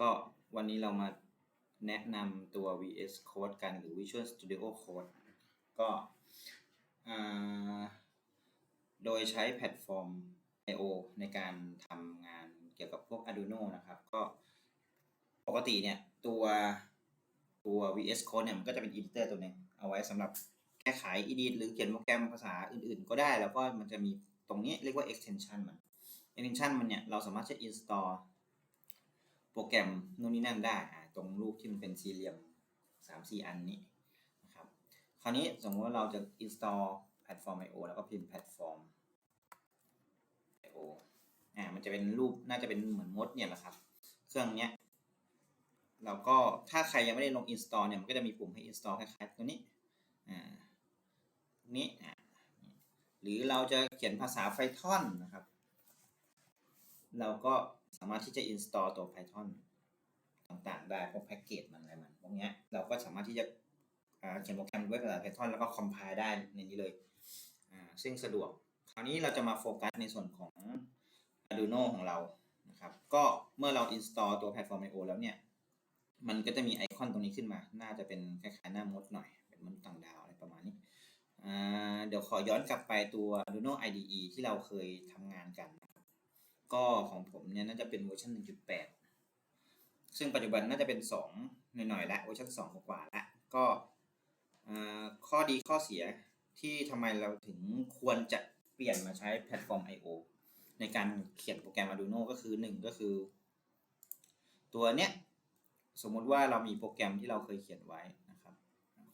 ก็วันนี้เรามาแนะนำตัว VS Code กันหรือ Visual Studio Code ก็โดยใช้แพลตฟอร์ม I/O ในการทำงานเกี่ยวกับพวก Arduino นะครับ ก็ปกติเนี่ยตัวตัว VS Code เนี่ยมันก็จะเป็น editor ตัวหนึงเอาไว้สำหรับแก้ไข edit หรือเขียนโปรแกรมภาษาอื่นๆ ก็ได้ แล้วก็มันจะมีตรงนี้เรียกว่า extension มัน extension มันเนี่ยเราสามารถจะ install โปรแกรมนู่นนี่นั่นได้ตรงรูปที่มันเป็นสี่เหลี่ยมสามสี่อันนี้นะครับคราวนี้สมมติว่าเราจะ install แพลตฟอร์ม I/O แล้วก็พิมพ์แพลตฟอร์ม I/O อ่ามันจะเป็นรูปน่าจะเป็นเหมือนมดเนี่ยแหละครับ เครื่องเนี้ยเราก็ถ้าใครยังไม่ได้ลง install เนี่ยมันก็จะมีปุ่มให้ install คล้ายๆตัวนี้อ่านี้อ่าหรือเราจะเขียนภาษา Python นะครับ เราก็ สามารถที่จะ install ตัว Python ต่างๆ ได้พวกแพ็กเกจมันอะไรมันพวกเนี้ยเราก็สามารถที่จะเขียนโปรแกรมด้วยภาษา Python แล้วก็ compile ได้ในนี้เลยซึ่งสะดวก คราวนี้เราจะมาโฟกัสในส่วนของ Arduino ของเรานะครับ ก็เมื่อเรา install ตัวแพลตฟอร์ม I/O แล้วเนี่ย มันก็จะมีไอคอนตรงนี้ขึ้นมา น่าจะเป็นคล้ายๆหน้ามดหน่อย เป็นมนุษย์ต่างดาวอะไรประมาณนี้เดี๋ยวขอย้อนกลับไปตัว Arduino IDE ที่เราเคยทำงานกันนะ ก็ของผมเนี่ยน่าจะเป็นเวอร์ชัน1.8 ซึ่งปัจจุบันน่าจะเป็น 2 หน่อยๆแล้วเวอร์ชัน2 กว่าแล้วก็ข้อดีข้อเสียที่ทำไมเราถึงควรจะเปลี่ยนมาใช้แพลตฟอร์ม I/O ในการเขียนโปรแกรม Arduino ก็คือ 1 ก็คือ ตัวเนี้ย สมมติว่าเรามีโปรแกรมที่เราเคยเขียนไว้นะครับ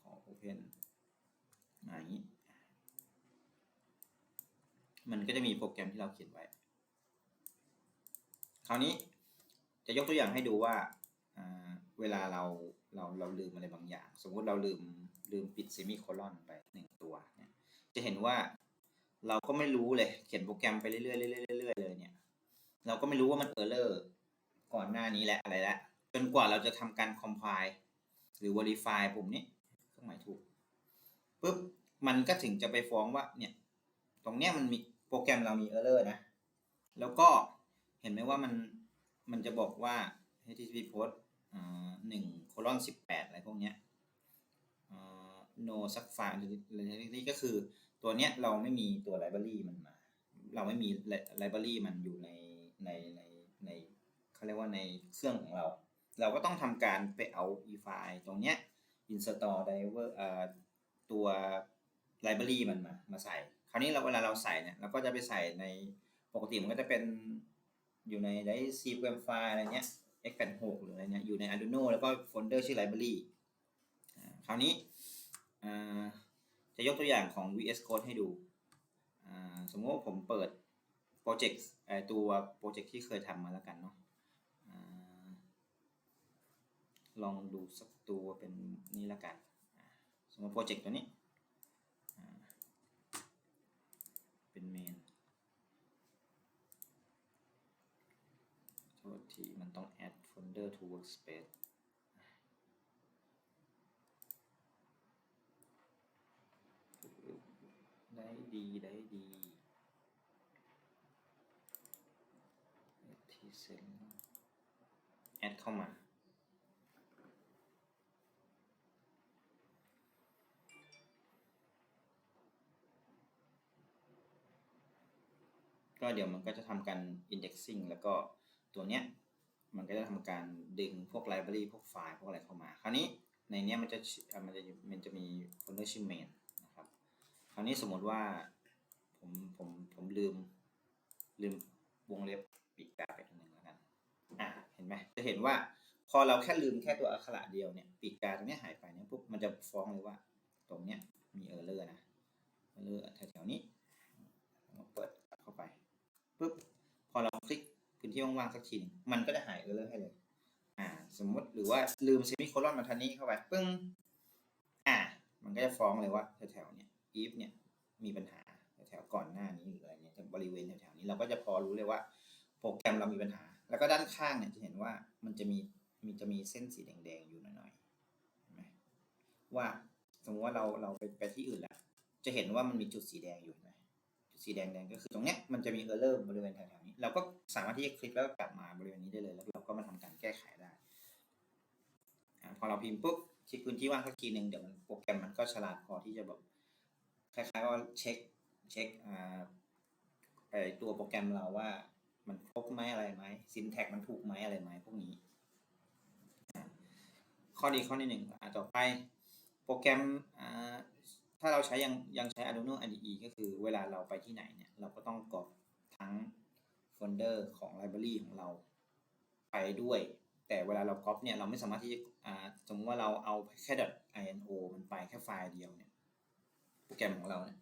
ขอ Open อย่างนี้ มันก็จะมีโปรแกรมที่เราเขียนไว้ คราวนี้จะยกตัวอย่างให้ดูว่าเวลาเราเราเราลืมอะไรบางอย่าง สมมุติเราลืมลืมปิดเซมิโคลอนไปหนึ่งตัวเนี่ยจะเห็นว่าเราก็ไม่รู้เลยเขียนโปรแกรมไปเรื่อยๆเรื่อยๆเรื่อยๆเลยเนี่ยเราก็ไม่รู้ว่ามันเออร์เลอร์ก่อนหน้านี้แหละอะไรแล้วจนกว่าเราจะทำการ compile หรือ verify ปุ่มนี้เครื่องหมายถูกปุ๊บมันก็ถึงจะไปฟ้องว่าเนี่ยตรงเนี้ยมันมีโปรแกรมเรามีเออร์เลอร์นะ แล้วก็ เห็นไหมว่ามันมันจะบอกว่า http post หนึ่งโคลอนสิบแปดอะไรพวกเนี้ย no sub file หรือนี่ก็คือตัวเนี้ยเราไม่มีตัว library มันมา เราไม่มี library มันอยู่ในในในในเขาเรียกว่าในเครื่องของเรา เราก็ต้องทำการไปเอา e file ตรงเนี้ย install driver ตัว library มันมามาใส่ คราวนี้เราเวลาเราใส่เนี่ยเราก็จะไปใส่ในปกติมันก็จะเป็น อยู่ในไดซีเกมไฟล์อะไรเนี้ย x86 หรืออะไรเนี้ยอยู่ใน Arduino แล้วก็โฟลเดอร์ชื่อ library คราวนี้จะยกตัวอย่างของ VS Code ให้ดู สมมติว่าผมเปิดโปรเจกต์ตัวโปรเจกต์ที่เคยทำมาแล้วกันเนาะลองดูสักตัวเป็นนี้แล้วกัน สมมติโปรเจกต์ตัวนี้เมน โทีมันต้อง add folder to workspace ได้ดีได้ดี ที่เซ็นแอดเข้ามาก็เดี๋ยวมันก็จะทำการ indexing แล้วก็ตัวเนี้ย มันก็จะทำการดึงพวก library พวกไฟล์พวกอะไรเข้ามา คราวนี้ในนี้มันจะมันจะมันจะมี folder ชื่อ main นะครับ คราวนี้สมมติว่าผมผมผมลืมลืมวงเล็บปีกกาไปตัวหนึ่งแล้วกันอ่าเห็นไหมจะเห็นว่าพอเราแค่ลืมแค่ตัวอักขระเดียวเนี่ยปีกกาตรงนี้หายไปเนี่ยปุ๊บมันจะฟ้องเลยว่าตรงเนี้ยมีเออร์เลอร์นะเออร์เลอร์แถวๆนี้เปิดเข้าไปปุ๊บพอเราคลิก พื้นที่ว่างๆสักทีนึงมันก็จะหายเออร์เลอร์ให้เลย อ่า สมมติหรือว่าลืมเซมิโคลอนมาทันนี้เข้าไปปึ้ง อ่า มันก็จะฟ้องเลยว่าแถวๆเนี้ย if เนี่ยมีปัญหาแถวๆก่อนหน้านี้หรืออะไรเนี่ยบริเวณแถวๆนี้เราก็จะพอรู้เลยว่า โปรแกรมเรามีปัญหา แล้วก็ด้านข้างเนี่ยจะเห็นว่ามันจะมีมีจะมีเส้นสีแดงๆอยู่หน่อยๆเห็นไหมว่าสมมติว่าเราเราไปไปที่อื่นแล้วจะเห็นว่ามันมีจุดสีแดงอยู่ไห มจุดสีแดงๆก็คือตรงเนี้ยมันจะมีเออร์เลอร์บริเวณแถวๆนี้ เราก็สามารถที่จะคลิกแล้วก็กลับมาบริเวณนี้ได้เลย แล้วเราก็มาทำการแก้ไขได้พอเราพิมพ์ปุ๊บคลิกพื้นที่ว่างสักทีหนึ่งเดี๋ยวมันโปรแกรมมันก็ฉลาดพอที่จะแบบคล้ายๆว่าเช็คเช็คอ่าไอตัวโปรแกรมเราว่ามันครบไหมอะไรไหมซินแท็กมันถูกไหมอะไรไหมพวกนี้ ข้อดีข้อที่หนึ่งอ่าต่อไปโปรแกรมอ่า ถ้าเราใช้ยังยังใช้ Arduino IDE ก็คือเวลาเราไปที่ไหนเนี่ย เราก็ต้องกรอกทั้งโฟลเดอร์ของไลบรารีของเราไปด้วย แต่เวลาเราก๊อปเนี่ยเราไม่สามารถที่จะอ่าสมมติว่าเราเอาแค่ .ino มันไปแค่ไฟล์เดียวเนี่ยโปรแกรมของเราเนี่ย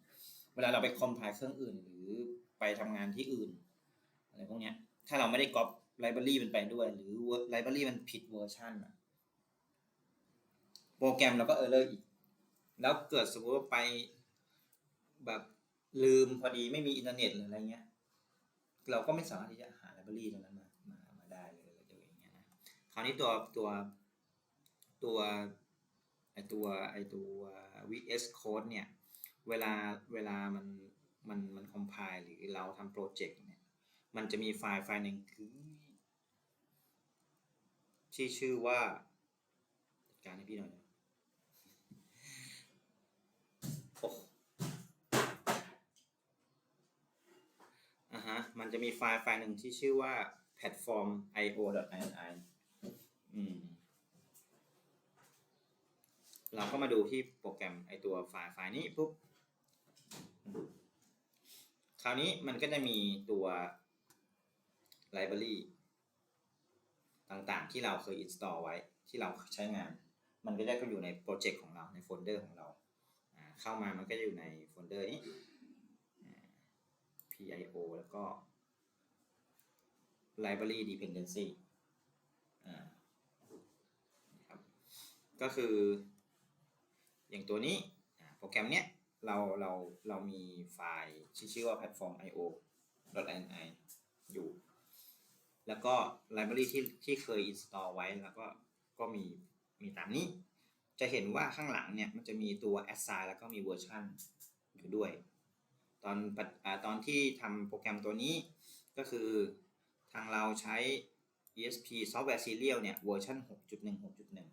เวลาเราไปคอมไพล์เครื่องอื่น หรือไปทำงานที่อื่นอะไรพวกเนี้ยถ้าเราไม่ได้ก๊อปไลบรารีมันไปด้วย หรือไลบรารีมันผิดเวอร์ชันอะโปรแกรมเราก็เออร์เลอร์อีก แล้วเกิดสมมติว่าไปแบบลืมพอดีไม่มีอินเทอร์เน็ตหรืออะไรเงี้ย เราก็ไม่สามารถที่จะหาไลบรารีตรงนั้นมามามาได้เลยอะไรอย่างเงี้ยนะคราวนี้ตัวตัวตัวไอตัวไอตัว VS Code เนี่ย เวลาเวลามันมันมันคอมไพล์หรือเราทำโปรเจกต์เนี่ย มันจะมีไฟล์ไฟล์หนึ่งคือที่ชื่อว่าจัดการให้พี่หน่อยนะโอ้ะมันจะมีไฟล์ไฟล์หนึ่งที่ชื่อว่า platform io.ini อืมเราก็มาดูที่โปรแกรมไอตัวไฟล์ไฟล์นี้ปุ๊บ คราวนี้มันก็จะมีตัวไลบรารีต่างๆ ที่เราเคย install ไว้ที่เราใช้งาน มันก็จะอยู่ในโปรเจกต์ของเราในโฟลเดอร์ของเรา เข้ามามันก็จะอยู่ในโฟลเดอร์นี้ pio แล้วก็ library dependency อ่านะครับก็คือ อย่างตัวนี้โปรแกรมเนี้ยเราเราเรามีไฟล์ชื่อว่า platform io ni อยู่ แล้วก็ library ที่ที่เคย install ไว้แล้วก็ก็มีมีตามนี้ จะเห็นว่าข้างหลังเนี่ยมันจะมีตัว assign แล้วก็มีเวอร์ชันอยู่ด้วย ตอนปัจอ่าตอนที่ทำโปรแกรมตัวนี้ก็คือทางเราใช้ ESP Software Serial เนี่ยเวอร์ชัน6.1 6.1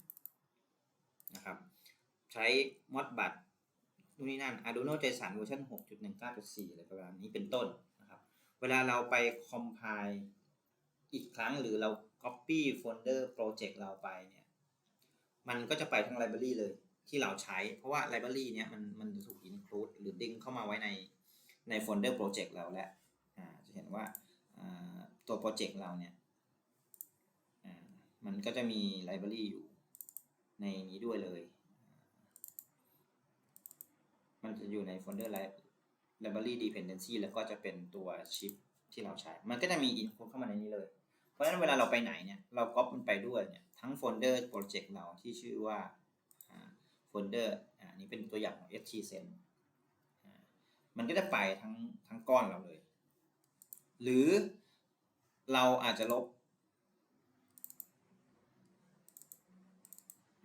นะครับ ใช้ Modbus นู่นนี่นั่น Arduino JSON เวอร์ชัน6.19.4 อะไรประมาณนี้เป็นต้นนะครับ เวลาเราไป compile อีกครั้งหรือเรา copy folder project เราไปเนี่ย มันก็จะไปทั้ง library เลยที่เราใช้ เพราะว่า library เนี้ยมันมันจะถูก include หรือดึงเข้ามาไว้ใน ใน folder project เราแล้วจะเห็นว่าตัว project เราเนี่ยมันก็จะมี library อยู่ในนี้ด้วยเลย มันจะอยู่ในโฟลเดอร์ library dependency แล้วก็จะเป็นตัวชิปที่เราใช้ มันก็จะมี input เข้ามาในนี้เลย เพราะฉะนั้นเวลาเราไปไหนเนี่ยเราก๊อปมันไปด้วยเนี่ยทั้งโฟลเดอร์โปรเจกต์เราที่ชื่อว่าโฟลเดอร์อ่านี้เป็นตัวอย่างของ htsen อ่า มันก็จะไปทั้งทั้งก้อนเราเลย หรือเราอาจจะลบ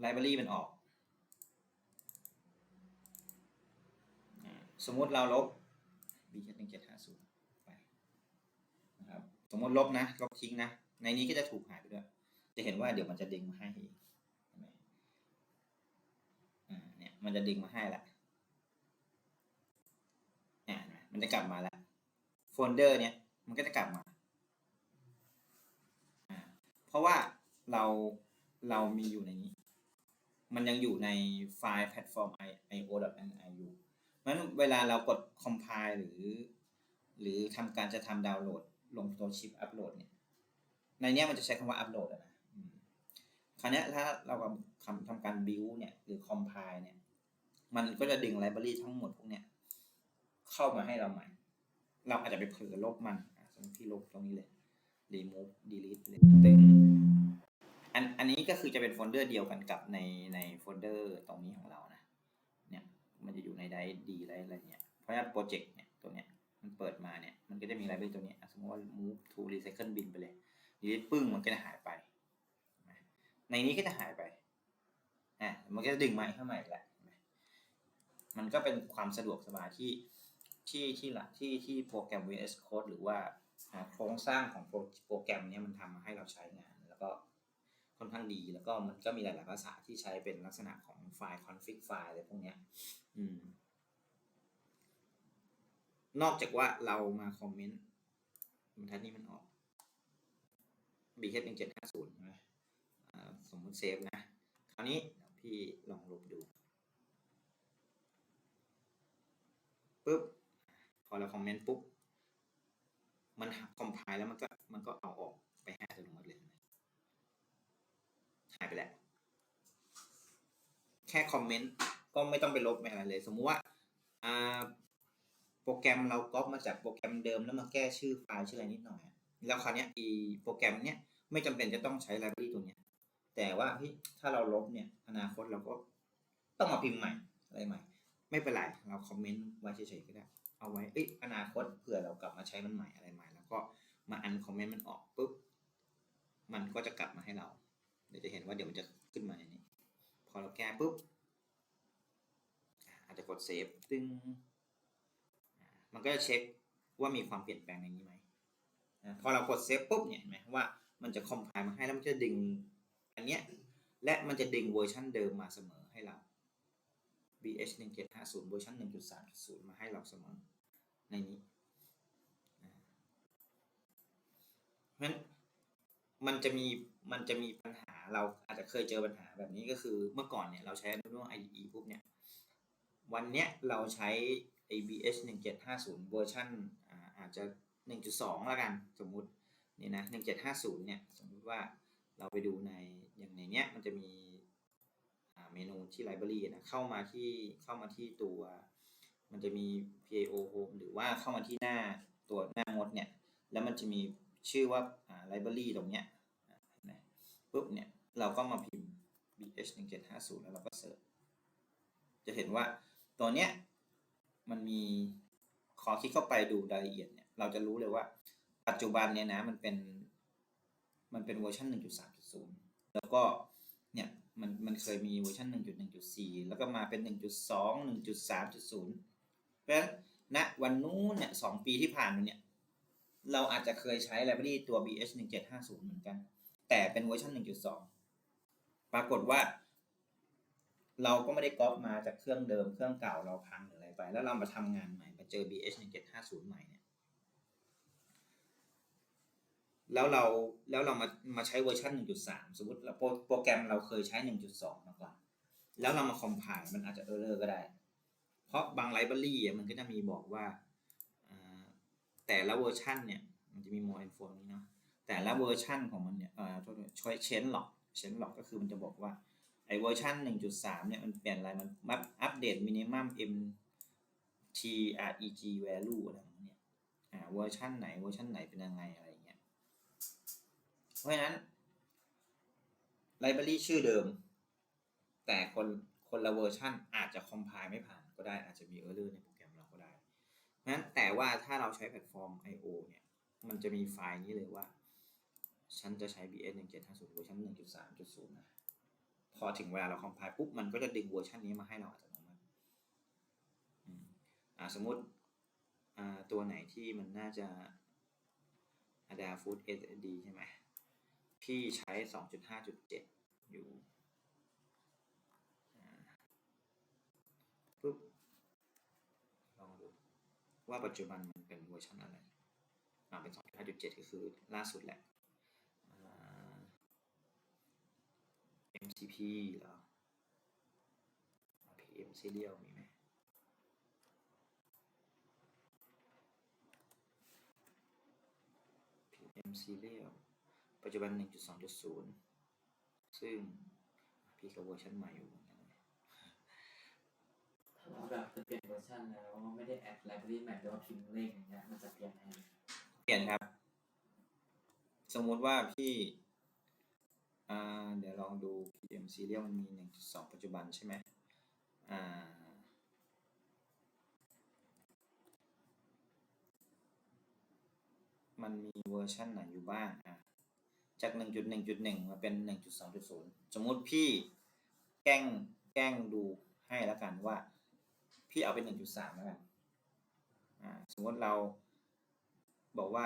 library มันออก สมมติเราลบ b 1 7 5 0ไปนะครับ สมมติลบนะ ลบทิ้งนะ ในนี้ก็จะถูกหายไปด้วย จะเห็นว่าเดี๋ยวมันจะดึงมาให้เองเห็นไหมอ่าเนี่ย มันจะดึงมาให้ละอ่า มันจะกลับมาแล้วโฟลเดอร์เนี่ยมันก็จะกลับมาอ่าเพราะว่าเราเรามีอยู่ในนี้ มันยังอยู่ในไฟล์แพลตฟอร์ม io.ni อยู่เพราะฉะนั้นเวลาเรากด compile หรือ หรือทำการจะทำดาวน์โหลด ลงตัวชิปอัปโหลดเนี่ย ในนี้มันจะใช้คำว่าอัปโหลดนะคราวนี้ถ้าเราทำทำการ build เนี่ย หรือ compile เนี่ย มันก็จะดึง library ทั้งหมดพวกเนี้ย เข้ามาให้เราใหม่ เราอาจจะไปเผลอลบมันสมมติที่ลบตรงนี้เลย remove delete เลยตึงอันอันนี้ก็คือจะเป็นโฟลเดอร์เดียวกันกับในในโฟลเดอร์ตรงนี้ของเรานะ เนี่ยมันจะอยู่ในไดดีอะไรอะไรเนี่ย เพราะฉะนั้นโปรเจกต์เนี่ยตัวเนี้ยมันเปิดมาเนี่ยมันก็จะมีไลบรารีตัวเนี้ยสมมติว่า move to recycle bin ไปเลยดีลิทปึ้งมันก็จะหายไป ในนี้ก็จะหายไปอะมันก็จะดึงมาเข้ามาอีกแล้วมันก็เป็นความสะดวกสบายที่ ที่ที่ละที่ที่โปรแกรม VS Code หรือว่าโครงสร้างของโปรโปรแกรมนี้มันทำมาให้เราใช้งาน แล้วก็ค่อนข้างดี แล้วก็มันก็มีหลาย ๆ ภาษาที่ใช้เป็นลักษณะของไฟล์ config ไฟล์อะไรพวกนี้อืมนอกจากว่าเรามาคอมเมนต์บรรทัดนี้มันออก bh 1 7 5 0ใช่ไหมสมมุติเซฟนะ คราวนี้พี่ลองลบดูปุ๊บ เราคอมเมนต์ปุ๊บ มันคอมไพล์แล้วมันก็มันก็เอาออกไปให้อัตโนมัติเลยหายไปแล้ว แค่คอมเมนต์ก็ไม่ต้องไปลบไม่อะไรเลย สมมุติว่าอ่าโปรแกรมเราก๊อปมาจากโปรแกรมเดิมแล้วมาแก้ชื่อไฟล์ชื่ออะไรนิดหน่อย แล้วคราวเนี้ยอีโปรแกรมเนี้ยไม่จำเป็นจะต้องใช้ไลบรารีตัวเนี้ย แต่ว่าเฮ้ยถ้าเราลบเนี่ย อนาคตเราก็ต้องมาพิมพ์ใหม่อะไรใหม่ ไม่เป็นไร เราคอมเมนต์ไว้เฉยๆก็ได้ เอาไว้เอ้ยอนาคตเผื่อเรากลับมาใช้มันใหม่อะไรใหม่ แล้วก็มาอันคอมเมนต์มันออกปุ๊บมันก็จะกลับมาให้เรา เดี๋ยวจะเห็นว่าเดี๋ยวมันจะขึ้นมาในนี้ พอเราแก้ปุ๊บอาจจะกดเซฟตึงมันก็จะเช็คว่ามีความเปลี่ยนแปลงในนี้ไหมพอเรากดเซฟปุ๊บเนี่ยเห็นไหมว่ามันจะคอมไพล์มาให้แล้วมันจะดึงอันเนี้ยและมันจะดึงเวอร์ชันเดิมมาเสมอให้เรา bh 1 7 5 0เวอร์ชัน1.3.0 มาให้เราเสมอ ในนี้เพราะฉะนั้นมันจะมีมันจะมีปัญหาเราอาจจะเคยเจอปัญหาแบบนี้ก็คือเมื่อก่อนเนี่ยเราใช้ Arduino IDE ปุ๊บเนี่ย วันเนี้ยเราใช้ ABH 1750 เวอร์ชันอาจจะ 1.2 แล้วกันสมมุตินี่นะ 1750 เนี่ย สมมุติว่าเราไปดูในอย่างในเนี้ยมันจะมีเมนูที่ library นะเข้ามาที่เข้ามาที่ตัว มันจะมี PAO home หรือว่าเข้ามาที่หน้าตัวหน้ามดเนี่ย แล้วมันจะมีชื่อว่าอ่า library ตรงเนี้ยนะปุ๊บเนี่ยเราก็มาพิมพ์ bh 1750แล้วเราก็เสิร์ชจะเห็นว่าตัวเนี้ยมันมีขอคลิกเข้าไปดูรายละเอียดเนี่ยเราจะรู้เลยว่าปัจจุบันเนี่ยนะมันเป็นมันเป็นเวอร์ชัน1.3.0 แล้วก็เนี่ยมันมันเคยมีเวอร์ชัน1.1.4 แล้วก็มาเป็น 1.2 1.3.0 เพราะฉะนั้นณวันนู้นเนี่ยสองปีที่ผ่านมาเนี่ย เราอาจจะเคยใช้ไลบรารีตัว bh 1750เหมือนกัน แต่เป็นเวอร์ชัน1.2 ปรากฏว่า เราก็ไม่ได้ก๊อปมาจากเครื่องเดิมเครื่องเก่าเราพังหรืออะไรไป แล้วเรามาทำงานใหม่มาเจอ BH 1750ใหม่เนี่ยแล้วเราแล้วเรามามาใช้เวอร์ชัน1.3 สมมติเราโปรโปรแกรมเราเคยใช้ 1.2 มาก่อน แล้วเรามาคอมไพล์มันอาจจะเออร์เลอร์ก็ได้ เพราะบางไลบรารีมันก็จะมีบอกว่าแต่ละเวอร์ชันเนี่ย มันจะมี more info นี้เนาะแต่ละเวอร์ชันของมันเนี่ยเอ่อโทษด้วยช่วยเชนหลอกเชนหลอกก็คือมันจะบอกว่าไอเวอร์ชัน1.3 เนี่ยมันเปลี่ยนอะไรมันมัอัปเดต minimum mtreg value อะไรของเนี่ยอ่าเวอร์ชันไหนเวอร์ชันไหนเป็นยังไงอะไรเงี้ยเพราะฉะนั้นไลบรารีชื่อเดิม แต่คนคนละเวอร์ชันอาจจะคอมไพล์ไม่ผ่าน ก็ได้อาจจะมี error ในโปรแกรมเราก็ได้นั้นแต่ว่าถ้าเราใช้แพลตฟอร์ม I/O เนี่ย มันจะมีไฟล์นี้เลยว่า ฉันจะใช้ BS 1750เวอร์ชัน1.3.0นะพอถึงเวลาเราคอมไพล์ปุ๊บ มันก็จะดึงเวอร์ชันนี้มาให้เราอัตโนมัติอ่าสมมติอ่าตัวไหนที่มันน่าจะ Ada Food SSD ใช่ไหมพี่ใช้ 2.5.7 อยู่อ่าปุ๊บ ลองดู ว่าปัจจุบันมันเป็นเวอร์ชันอะไรอ่าเป็น 2.5.7 ก็คือล่าสุดแหละ MCP เหรอ PM serial มีไหม PM serial ปัจจุบัน 1.2.0 ซึ่งพี่ก็เวอร์ชันใหม่อยู่เหมือนกันนะ ถ้าเรา แบบจะเปลี่ยนเวอร์ชันแล้วไม่ได้แอดไลบรารีใหม่หรือว่าพิมพ์เลขอย่างเงี้ยมันจะเปลี่ยนให้เปลี่ยนครับ สมมุติว่าพี่อ่าเดี๋ยวลองดู PM serial มันมี1.2ปัจจุบันใช่ไหมอ่ามันมีเวอร์ชันไหนอยู่บ้างอะจาก 1.1.1 มาเป็น 1.2.0 สมมุติพี่แกล้งแกล้งดูให้แล้วกันว่า พี่เอาเป็นหนึ่งจุดสามแล้วกันสมมติเราบอกว่า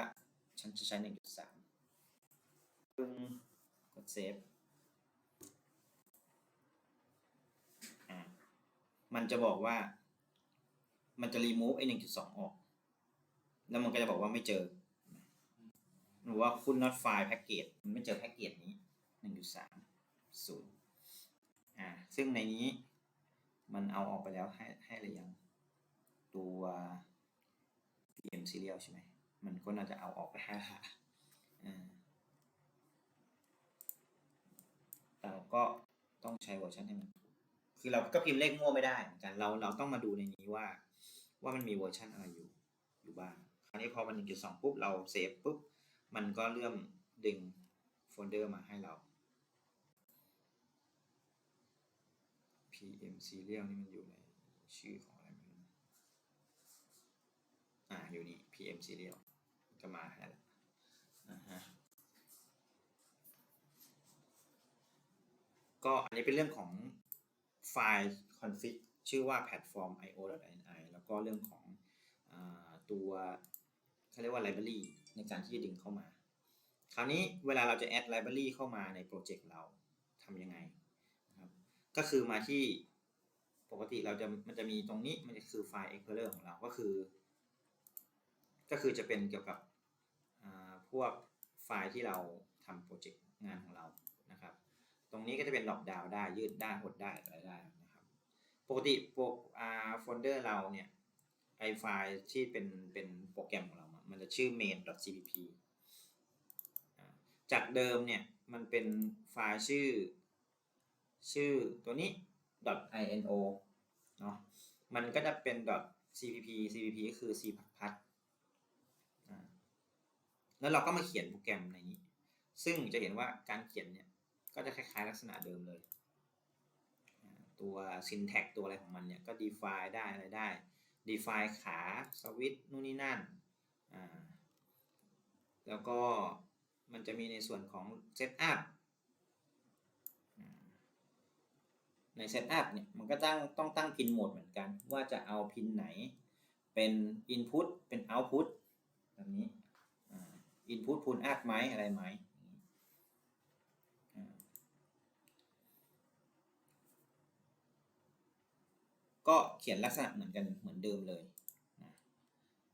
ฉันจะใช้หนึ่งจุดสามกดเซฟมันจะบอกว่า มันจะรีมูฟไอ้หนึ่งจุดสองออก แล้วมันก็จะบอกว่าไม่เจอ หรือว่าคุณ not find แพ็กเกจมันไม่เจอแพ็กเกจนี้หนึ่งจุดสามศูนย์อ่า ซึ่งในนี้ มันเอาออกไปแล้วให้ให้หรือยัง ตัว PM serial ใช่ไหมมันก็น่าจะเอาออกไปให้ละอ่าเราก็ต้องใช้เวอร์ชันให้มัน คือเราก็พิมพ์เลขมั่วไม่ได้เหมือนกัน เราเราต้องมาดูในนี้ว่า ว่ามันมีเวอร์ชันอะไรอยู่ อยู่บ้าง คราวนี้พอมัน1.2ปุ๊บเราเซฟปุ๊บ มันก็เริ่มดึงโฟลเดอร์มาให้เรา PM serial นี่มันอยู่ในชื่อของอะไรไม่รู้อ่าอยู่นี่ PM serial ก็มาให้แล้วอ่าฮะก็อันนี้เป็นเรื่องของไฟล์ config ชื่อว่า platform io.ini แล้วก็เรื่องของอตัวเขาเรียกว่า library ในการที่จะดึงเข้ามา คราวนี้เวลาเราจะ add library เข้ามาในโปรเจกต์เราทำยังไง ก็คือมาที่ปกติเราจะมันจะมีตรงนี้มันจะคือไฟล์ explorer ของเราก็คือ ก็คือจะเป็นเกี่ยวกับพวกไฟล์ที่เราทำโปรเจกต์งานของเรานะครับ ตรงนี้ก็จะเป็นดอปดาวได้ยืดได้หดได้อะไรได้นะครับ ปกติโปรอ่าโฟลเดอร์เราเนี่ยไอไฟล์ที่เป็นเป็นโปรแกรมของเรา มันจะชื่อ main.cpp จากเดิมเนี่ยมันเป็นไฟล์ชื่อ ชื่อตัวนี้ .ino เนาะมันก็จะเป็น .cpp cpp ก็คือ c พัดพัดแล้วเราก็มาเขียนโปรแกรมในนี้ ซึ่งจะเห็นว่าการเขียนเนี่ย ก็จะคล้ายๆลักษณะเดิมเลย ตัว syntax ตัวอะไรของมันเนี่ย ก็ define ได้อะไรได้ define ขา switch นู่นนี่นั่น แล้วก็มันจะมีในส่วนของ setup อ่า ใน setup เนี่ยมันก็ตั้งต้องตั้งพินโหมดเหมือนกัน ว่าจะเอาพินไหนเป็น input เป็น output แบบนี้อ่า input pull up ไหมอะไรไหมก็เขียนลักษณะเหมือนกันเหมือนเดิมเลย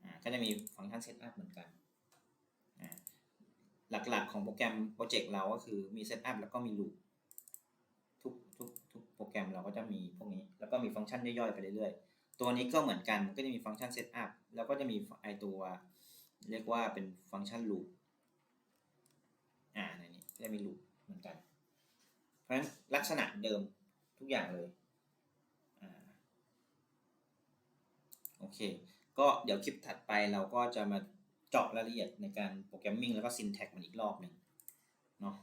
อ่าก็จะมีฟังก์ชันเซตอัพเหมือนกัน หลักๆของโปรแกรมโปรเจกต์เราก็คือมีเซตอัพแล้วก็มีลูป โปรแกรมเราก็จะมีพวกนี้ แล้วก็มีฟังก์ชันย่อยๆไปเรื่อยๆ ตัวนี้ก็เหมือนกันก็จะมีฟังก์ชันเซตอัพแล้วก็จะมีไอตัวเรียกว่าเป็นฟังก์ชันลูปอ่าในนี้จะมีลูปเหมือนกัน เพราะฉะนั้นลักษณะเดิมทุกอย่างเลยอ่าโอเค ก็เดี๋ยวคลิปถัดไปเราก็จะมาเจาะรายละเอียดในการโปรแกรมมิ่งแล้วก็ syntax มันอีกรอบหนึ่งเนาะ